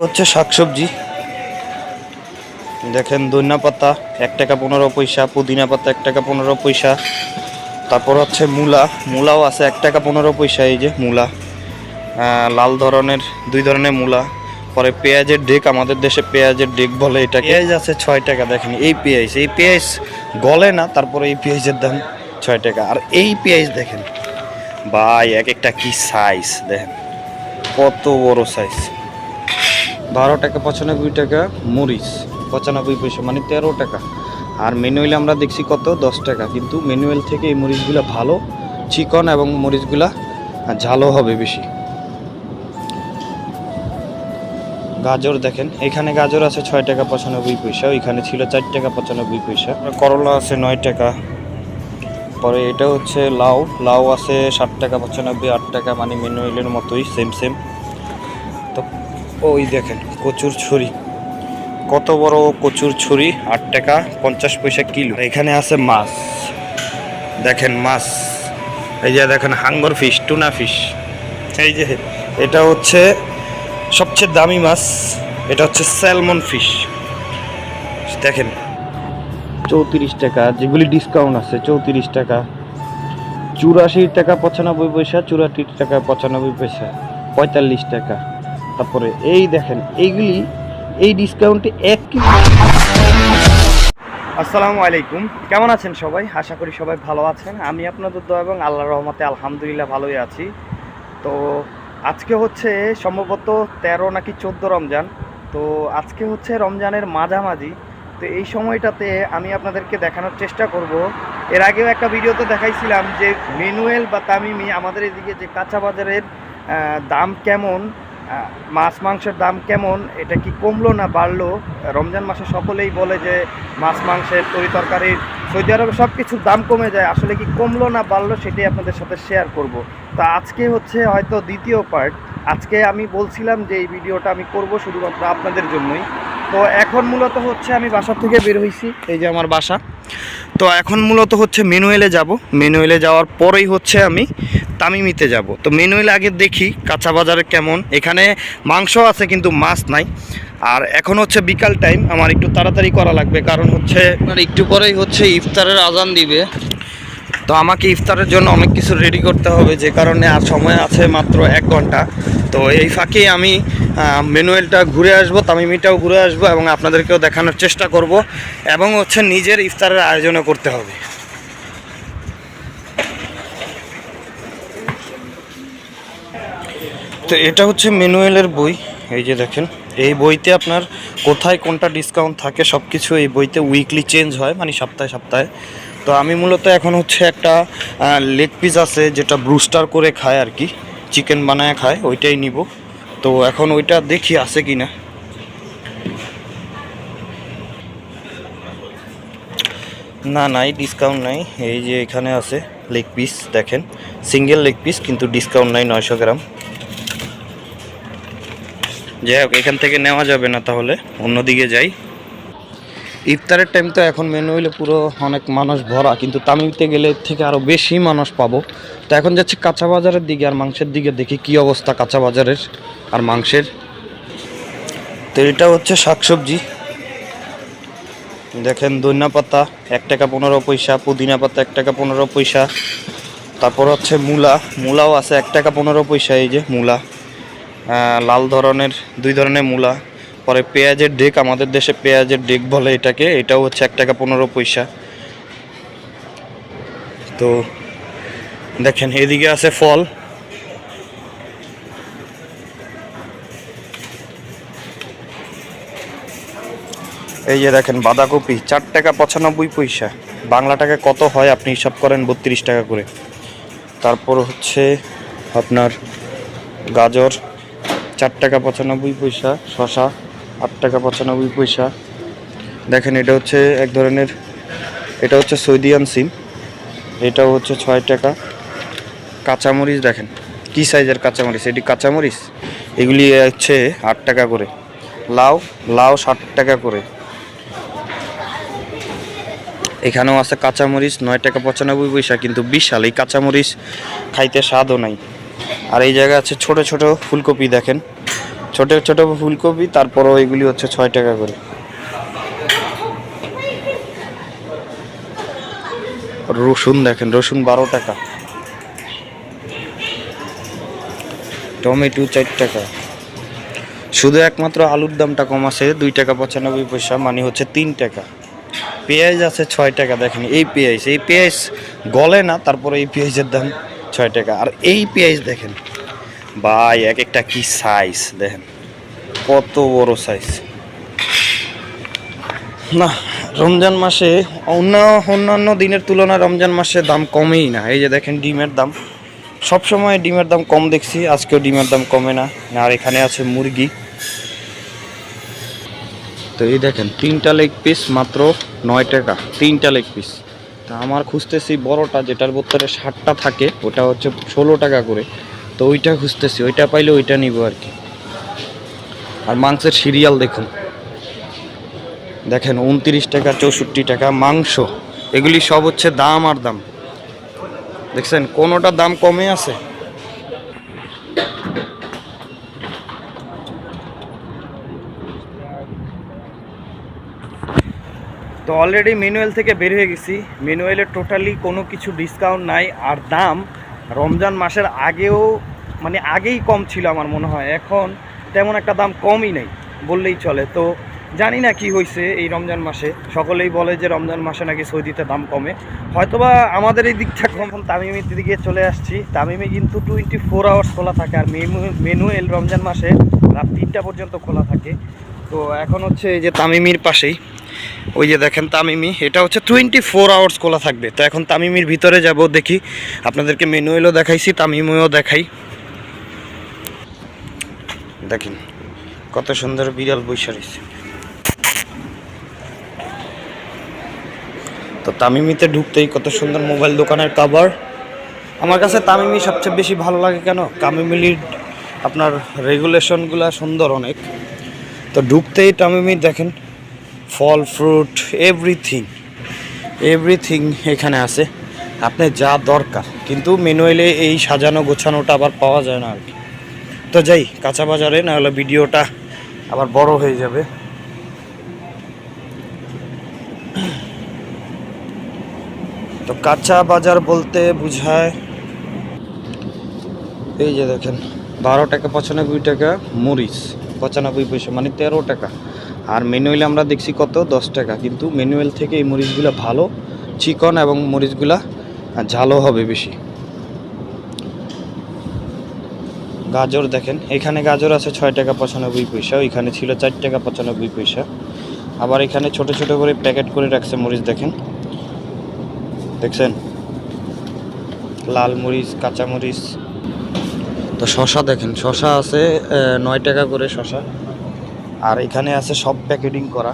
হচ্ছে শাকসবজি। দেখেন ধনিয়া পাতা, এক টাকা পনেরো পয়সা, পুদিনা পাতা এক টাকা পনেরো পয়সা। তারপর হচ্ছে মূলা, মূলাও আছে এক টাকা পনেরো পয়সা, এই যে মূলা। লাল ধরনের, দুই ধরনের মূলা। পরে পেঁয়াজের ডেক, আমাদের দেশে পেঁয়াজের ডেক বলে এটা পেঁয়াজ আছে ছয় টাকা, দেখেন, এই পেঁয়াজ এই পেঁয়াজ গলে না, তারপরে এই পেঁয়াজের দাম ছয় টাকা। আর এই পেঁয়াজ দেখেন, ভাই, এক একটা কি সাইজ দেখেন, কত বড় সাইজ বারো টাকা, পঁচানব্বই টাকা মরিচ, পঁচানব্বই পয়সা মানে তেরো টাকা। আর ম্যানুয়ালি আমরা দেখছি কত? দশ টাকা। কিন্তু ম্যানুয়াল থেকে এই মরিচগুলো ভালো চিকন এবং মরিচগুলা ঝালও হবে বেশি। গাজর দেখেন, এখানে গাজর আছে ছয় টাকা, পঁচানব্বই পয়সা, ওইখানে ছিল চার টাকা, পঁচানব্বই পয়সা। করলা আছে নয় টাকা। পরে এটা হচ্ছে লাউ। লাউ আছে ষাট টাকা, পঁচানব্বই, আট টাকা মানে ম্যানুয়ালের মতোই সেম সেম ওই দেখেন, কচুর ছুরি। কত বড় কচুর ছুরি? আট টাকা, পঞ্চাশ পয়সা কিলো। এখানে আছে মাছ। দেখেন মাছ। এই যে দেখেন হাঙ্গর ফিশ, টুনা ফিশ। এই যে, এটা হচ্ছে সবচেয়ে দামি মাছ। এটা হচ্ছে স্যালমন ফিশ। দেখেন, চৌত্রিশ টাকা। যেগুলি ডিসকাউন্ট আছে, চৌত্রিশ টাকা। চুরাশি টাকা পঁচানব্বই পয়সা, চুরাশি টাকা পঁচানব্বই পয়সা। পঁয়তাল্লিশ টাকা। তারপরে এই দেখেন, এইগুলি, এই ডিসকাউন্টে এক কিলো আসসালামু আলাইকুম। কেমন আছেন সবাই? আশা করি সবাই ভালো আছেন। আমি আপনাদের দোয়া এবং আল্লাহর রহমতে আলহামদুলিল্লাহ ভালোই আছি। তো আজকে হচ্ছে সম্ভবত তেরো নাকি চোদ্দ রমজান। তো আজকে হচ্ছে রমজানের মাঝামাঝি। তো এই সময়টাতে আমি আপনাদেরকে দেখানোর চেষ্টা করব। এর আগেও একটা ভিডিওতে দেখাইছিলাম যে মেনুয়েল বা তামিমি আমাদের এদিকে যে কাঁচা বাজারের দাম কেমন মাছ মাংসের দাম কেমন? এটা কি কমলো না বাড়লো? রমজান মাসে সকলেই বলে যে মাছ মাংসের তরি তরকারির সৌদি আরবে সব কিছুর দাম কমে যায়। আসলে কি কমলো না বাড়লো সেটাই আপনাদের সাথে শেয়ার করব। তা আজকে হচ্ছে হয়তো দ্বিতীয় পার্ট আজকে আমি বলছিলাম যে এই ভিডিওটা আমি করব শুধুমাত্র আপনাদের জন্যই। তো এখন মূলত হচ্ছে আমি বাসা থেকে বের হয়েছি এই যে আমার বাসা। তো এখন মূলত হচ্ছে মেনুয়েলে যাব। মেনুয়েলে যাওয়ার পরেই হচ্ছে আমি তামিমিতে যাব। তো মেনুয়েলে আগে দেখি কাঁচা বাজারে কেমন। এখানে মাংস আছে কিন্তু মাছ নাই। আর এখন হচ্ছে বিকাল টাইম আমার একটু তাড়াতাড়ি করা লাগবে। কারণ হচ্ছে একটু পরেই হচ্ছে ইফতারের আজান দিবে। তো আমাকে ইফতারের জন্য অনেক কিছু রেডি করতে হবে যে কারণে আর সময় আছে মাত্র এক ঘণ্টা। তো এই ফাঁকে আমি আহ, ম্যানুয়ালটা ঘুরে আসব তামিমিটাও ঘুরে আসব এবং আপনাদেরকেও দেখানোর চেষ্টা করব। এবং হচ্ছে নিজের ইফতারের আয়োজনও করতে হবে। তো এটা হচ্ছে ম্যানুয়ালের বই, এই যে দেখেন। এই বইতে আপনার কোথায় কোনটা ডিসকাউন্ট থাকে সব কিছু এই বইতে উইকলি চেঞ্জ হয় মানে সপ্তাহে সপ্তাহে। তো আমি মূলত এখন হচ্ছে একটা লেগ পিস আছে যেটা ব্রুস্টার করে খায় আর কি চিকেন বানায় খায়, ওইটাই নিব। তো এখন ওইটা দেখি আছে কি না না নাই ডিসকাউন্ট নাই। এই যে এখানে আছে লেগ পিস দেখেন। সিঙ্গেল লেগ পিস কিন্তু ডিসকাউন্ট নাই নয়শো গ্রাম। যাই হোক, এখান থেকে নেওয়া যাবে না তাহলে, অন্যদিকে যাই। ইফতারের টাইম তো এখন মেনু হইলে পুরো অনেক মানুষ ভরা, কিন্তু তামিলতে গেলে থেকে আরও বেশি মানুষ পাবো। তো এখন যাচ্ছি কাঁচা বাজারের দিকে আর মাংসের দিকে দেখি কি অবস্থা কাঁচা বাজারের আর মাংসের। তো এটা হচ্ছে শাকসবজি। দেখেন ধনিয়া পাতা এক টাকা পনেরো পয়সা, পুদিনা পাতা এক টাকা পনেরো পয়সা, তারপর হচ্ছে মূলা, মূলাও আছে এক টাকা পনেরো পয়সা, এই যে মূলা। লাল ধরনের, দুই ধরনের মূলা, পরে পেঁয়াজের ডেক, আমাদের দেশে পেঁয়াজের ডেক বলে এটাকে, এটাও হচ্ছে এক টাকা পনেরো পয়সা। তো দেখেন, এদিকে আছে ফল। এই যে দেখেন, বাঁধাকপি, চার টাকা পঁচানব্বই পয়সা। বাংলা টাকা কত হয়, আপনি হিসাব করেন, বত্রিশ টাকা করে। তারপর হচ্ছে আপনার গাজর চার টাকা পঁচানব্বই পয়সা, শশা আট টাকা পঁচানব্বই পয়সা। দেখেন, এটা হচ্ছে এক ধরনের, এটা হচ্ছে সৌদিয়ান সিম, এটাও হচ্ছে ছয় টাকা। কাঁচামরিচ দেখেন, কী সাইজের কাঁচামরিচ? এটি কাঁচামরিচ? এগুলি হচ্ছে আট টাকা করে। লাউ লাউ ষাট টাকা করে। এখানেও আছে কাঁচামরিচ, নয় টাকা পঁচানব্বই পয়সা, কিন্তু বিশাল। এই কাঁচামরিচ খাইতে স্বাদও নাই। আর এই জায়গায় আছে ছোট ছোট ফুলকপি, দেখেন। ছোট ছোট ফুলকপি, তারপরও এগুলি হচ্ছে ছয় টাকা করে। রসুন, দেখেন, রসুন বারো টাকা। টমেটো চার টাকা। শুধু একমাত্র আলুর দামটা কম আছে, দুই টাকা পঁচানব্বই পয়সা মানে হচ্ছে তিন টাকা। পেঁয়াজ আছে ছয় টাকা, দেখেন, এই পেঁয়াজ এই পেঁয়াজ গলে না, তারপরে এই পেঁয়াজের দাম ছয় টাকা। আর এই পেঁয়াজ দেখেন, ভাই, এক একটা কি সাইজ দেখেন। কত বড় সাইজ না, রমজান মাসে অন্য, অন্যান্য দিনের তুলনায় রমজান মাসে দাম কমেই না। এই যে দেখেন, ডিমের দাম। সব সময় ডিমের দাম কম দেখছি, আজকেও ডিমের দাম কমে না। আর এখানে আছে মুরগি। তো এই দেখেন, তিনটা লেগ পিস মাত্র নয় টাকা। তিনটা লেগ পিস তা আমার খুঁজতেছি বড়টা, যেটার ভিতরে ষাটটা থাকে, ওটা হচ্ছে ষোলো টাকা করে। তো ওইটা খুঁজতেছি, ওইটা পাইলে ওইটা নিব আর কি। আর মাংসের সিরিয়াল দেখুন। দেখেন, উনত্রিশ টাকা, চৌষট্টি টাকা, মাংস। এগুলি সব হচ্ছে দাম আর দাম। দেখছেন, কোনোটা দাম কমে আছে? তো অলরেডি ম্যানুয়াল থেকে বের হয়ে গেছি। ম্যানুয়ালে টোটালি কোনো কিছু ডিসকাউন্ট নাই। আর দাম রমজান মাসের আগেও মানে আগেই কম ছিল আমার মনে হয়। এখন তেমন একটা দাম কমই নেই, বললেই চলে। তো জানি না কি হয়েছে এই রমজান মাসে। সকলেই বলে যে রমজান মাসে নাকি সৌদিতে দাম কমে। হয়তোবা আমাদের এই দিকটা কম। তামিমের দিকে চলে আসছি। তামিমে কিন্তু টোয়েন্টি ফোর আওয়ার্স খোলা থাকে। আর মেনুয়েল রমজান মাসে রাত তিনটা পর্যন্ত খোলা থাকে। তো এখন হচ্ছে এই যে তামিমির পাশেই। ওই যে দেখেন তামিমি, এটা হচ্ছে টোয়েন্টি ফোর আওয়ার্স খোলা থাকবে। তো এখন তামিমির ভিতরে যাব, দেখি আপনাদেরকে মেনুয়েলও দেখাইছি, তামিমিও দেখাই। দেখেন, কত সুন্দর বিড়াল বৈশা রয়েছে। তো তামিমিতে ঢুকতেই কত সুন্দর মোবাইল দোকানের কাভার আমার কাছে তামিমি সবচেয়ে বেশি ভালো লাগে কেন? তামিমিলির আপনার রেগুলেশনগুলো সুন্দর অনেক। তো ঢুকতেই তামিমি দেখেন, ফল, ফ্রুট এভরিথিং এভরিথিং এখানে আছে। আপনি যা দরকার, কিন্তু মেনুয়েলে এই সাজানো গোছানোটা আবার পাওয়া যায় না আর কি। তো যাই, কাঁচা বাজারে, না হলে ভিডিওটা আবার বড় হয়ে যাবে। তো কাঁচা বাজার বলতে বোঝায়, এই যে দেখেন, বারো টাকা, পঁচানব্বই টাকা, মরিচ। পঁচানব্বই পয়সা মানে তেরো টাকা। আর ম্যানুয়ালি আমরা দেখছি কত? দশ টাকা। কিন্তু ম্যানুয়াল থেকে এই মরিচগুলো ভালো, চিকন এবং মরিচগুলা ঝালও হবে বেশি। গাজর দেখেন, এখানে গাজর আছে ছয় টাকা পঁচানব্বই পয়সা, ওইখানে ছিল চার টাকা পঁচানব্বই পয়সা। আবার এখানে ছোট ছোট করে প্যাকেট করে রাখছে মরিচ, দেখেন। দেখছেন? লাল মরিচ, কাঁচা মরিচ তো শশা দেখেন, শশা আছে নয় টাকা করে শশা। আর এখানে আছে সব প্যাকেটিং করা।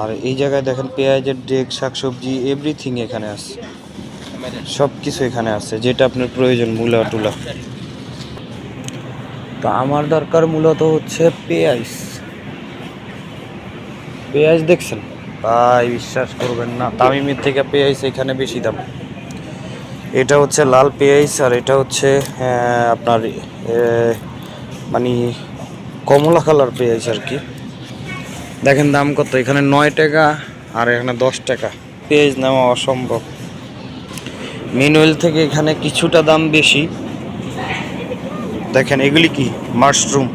আর এই জায়গায় দেখেন পেঁয়াজের ডেক, শাকসবজি এভরিথিং এখানে আছে। সব কিছু এখানে আছে, যেটা আপনার প্রয়োজন, মূলা, টুলা। তো আমার দরকার মূলত হচ্ছে পেঁয়াজ। পেঁয়াজ দেখছেন? ভাই, বিশ্বাস করবেন না, তামিমের থেকে পেঁয়াজ এখানে বেশি দাম। এটা হচ্ছে লাল পেঁয়াজ আর এটা হচ্ছে আপনার মানে কমলা কালার পেঁয়াজ আর কি। দেখেন দাম কত, এখানে নয় টাকা আর এখানে দশ টাকা। পেঁয়াজ নেওয়া অসম্ভব। ম্যানুয়াল থেকে এখানে কিছুটা দাম বেশি। দেখেন এগুলি কি? মাশরুম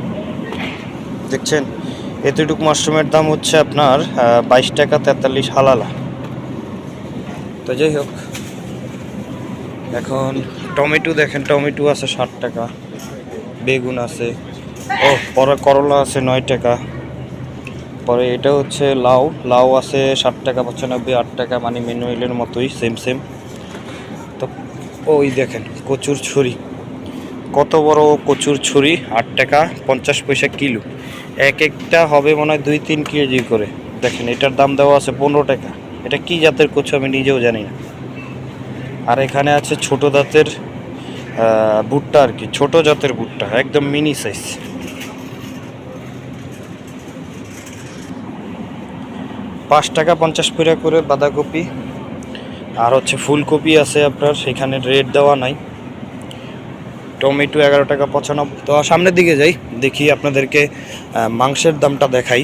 দেখছেন? এতটুকু মাশরুমের দাম হচ্ছে আপনার বাইশ টাকা তেতাল্লিশ হালালা। তো যাই হোক। এখন টমেটো দেখেন, টমেটো আছে ষাট টাকা, বেগুন আছে, ও, পরে করলা আছে নয় টাকা, পরে এটা হচ্ছে লাউ লাউ আছে ষাট টাকা, পঁচানব্বই, আট টাকা মানে মেনুয়েলের মতোই সেম সেম তো ওই দেখেন, কচুর ছুরি, কত বড় কচুর ছুরি, আট টাকা, পঞ্চাশ পয়সা কিলো। এক একটা হবে মনে হয় দুই, তিন কেজি করে। দেখেন, এটার দাম দেওয়া আছে পনেরো টাকা। এটা কি জাতের কচু আমি নিজেও জানি না। আর এখানে আছে ছোট জাতের আহ, ভুট্টা আর কি ছোট জাতের ভুট্টা একদম মিনি সাইজ পাঁচ টাকা পঞ্চাশ পয়সা করে বাঁধাকপি। আর হচ্ছে ফুলকপি আছে আপনার সেখানে রেট দেওয়া নাই। টমেটো এগারো টাকা পঁচানব্বই। তো সামনের দিকে যাই দেখি আপনাদেরকে মাংসের দামটা দেখাই।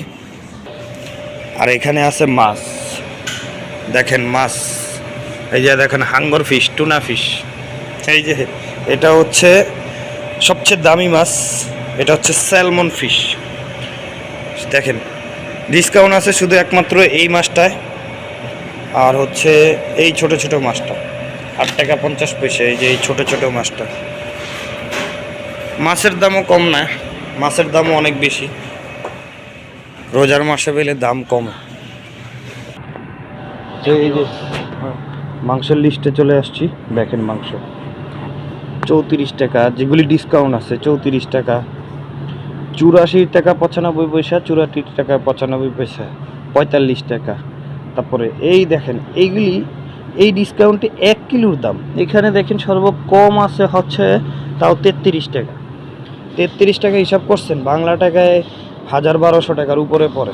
আর এখানে আছে মাছ। দেখেন মাছ। এই যে দেখেন হাঙ্গর ফিশ, টুনা ফিশ। এই যে এটা হচ্ছে সবচেয়ে দামি মাছ, এটা হচ্ছে স্যালমন ফিশ। দেখেন ডিসকাউন্ট আছে শুধু একমাত্র এই মাছটায়, আর হচ্ছে এই ছোট ছোট মাছটা, আট টাকা পঞ্চাশ পয়সা, এই যে এই ছোটো ছোটো মাছটা। মাছের দামও কম না, মাছের দামও অনেক বেশি। রোজার মাসে পেলে দাম কম। তো এই যে মাংসের লিস্টে চলে আসছি দেখেন মাংস। চৌত্রিশ টাকা, যেগুলি ডিসকাউন্ট আছে, চৌত্রিশ টাকা। চুরাশি টাকা পঁচানব্বই পয়সা চুরাশি টাকা পঁচানব্বই পয়সা, পঁয়তাল্লিশ টাকা। তারপরে এই দেখেন, এইগুলি, এই ডিসকাউন্টে এক কিলোর দাম। এখানে দেখেন সর্বকম আছে হচ্ছে তাও তেত্রিশ টাকা। তেত্রিশ টাকা হিসাব করছেন, বাংলা টাকায় হাজার বারোশো টাকার উপরে পড়ে।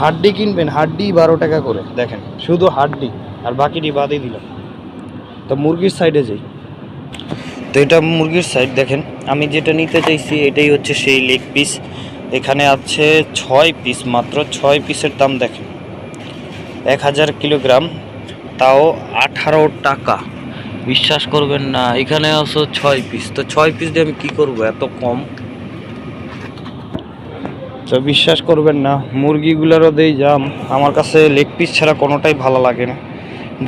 হাড্ডি কিনবেন, হাড্ডি বারো টাকা করে, দেখেন, শুধু হাড্ডি, আর বাকিটি বাদই দিলাম। তো মুরগির সাইডে যাই। তো এটা মুরগির সাইড দেখেন, আমি যেটা নিতে চাইছি, এটাই হচ্ছে সেই লেগ পিস এখানে আছে ছয় পিস মাত্র ছয় পিসের দাম, দেখেন। এক হাজার কিলোগ্রাম, তাও আঠারো টাকা। বিশ্বাস করবেন না, এখানে আছে ছয় পিস তো ছয় পিস দিয়ে আমি কী করব? এত কম। তো বিশ্বাস করবেন না, মুরগিগুলোরও দেই জাম। আমার কাছে লেগ পিস ছাড়া কোনোটাই ভালো লাগে না।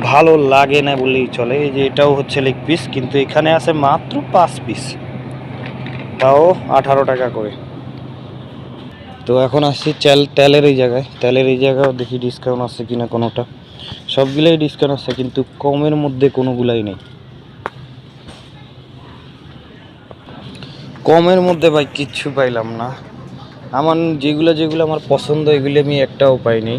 ভালো লাগে না বললেই চলে। এই যে এটাও হচ্ছে লেগ পিস কিন্তু এখানে আছে মাত্র পাঁচ পিস তাও আঠারো টাকা করে। তো এখন আসছি তেল তেলের এই জায়গায়। তেলের এই জায়গাও দেখি ডিসকাউন্ট আছে কিনা কোনোটা। সবগুলোই ডিসকাউন্ট আছে, কিন্তু কমের মধ্যে কোনোগুলাই নেই। কমের মধ্যে ভাই, কিচ্ছু পাইলাম না। আমার যেগুলো যেগুলো আমার পছন্দ, এগুলো আমি একটাও পাইনি।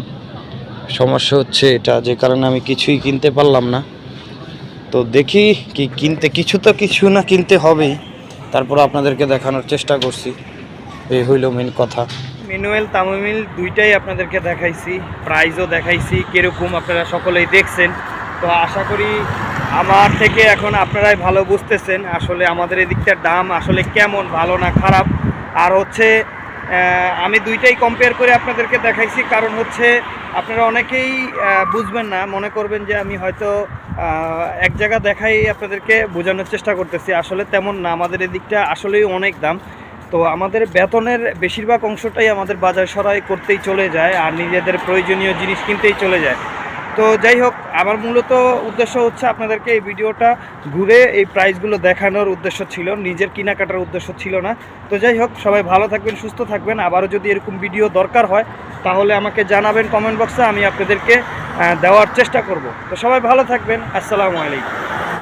সমস্যা হচ্ছে এটা, যে কারণে আমি কিছুই কিনতে পারলাম না। তো দেখি কি কিনতে, কিছু তো কিছু না কিনতে হবেই। তারপর আপনাদেরকে দেখানোর চেষ্টা করছি। এই হইল মেন কথা। মিনুয়েল তামিল দুইটাই আপনাদেরকে দেখাইছি প্রাইজও দেখাইছি, কীরকম আপনারা সকলেই দেখছেন। তো আশা করি আমার থেকে এখন আপনারাই ভালো বুঝতেছেন আসলে আমাদের এদিকটার দাম আসলে কেমন, ভালো না খারাপ। আর হচ্ছে আমি দুইটাই কম্পেয়ার করে আপনাদেরকে দেখাইছি। কারণ হচ্ছে আপনারা অনেকেই বুঝবেন না, মনে করবেন যে আমি হয়তো এক জায়গা দেখাই আপনাদেরকে বোঝানোর চেষ্টা করতেছি। আসলে তেমন না, আমাদের এদিকটা আসলেই অনেক দাম। তো আমাদের বেতনের বেশিরভাগ অংশটাই আমাদের বাজার সরাই করতেই চলে যায়, আর নিজেদের প্রয়োজনীয় জিনিস কিনতেই চলে যায়। তো যাই হোক, আমার মূলত উদ্দেশ্য হচ্ছে আপনাদেরকে এই ভিডিওটা ঘুরে এই প্রাইসগুলো দেখানোর উদ্দেশ্য ছিল, নিজের কেনাকাটার উদ্দেশ্য ছিল না। তো যাই হোক, সবাই ভালো থাকবেন, সুস্থ থাকবেন। আবারও যদি এরকম ভিডিও দরকার হয়, তাহলে আমাকে জানাবেন কমেন্ট বক্সে আমি আপনাদেরকে দেওয়ার চেষ্টা করব। তো সবাই ভালো থাকবেন, আসসালামু আলাইকুম।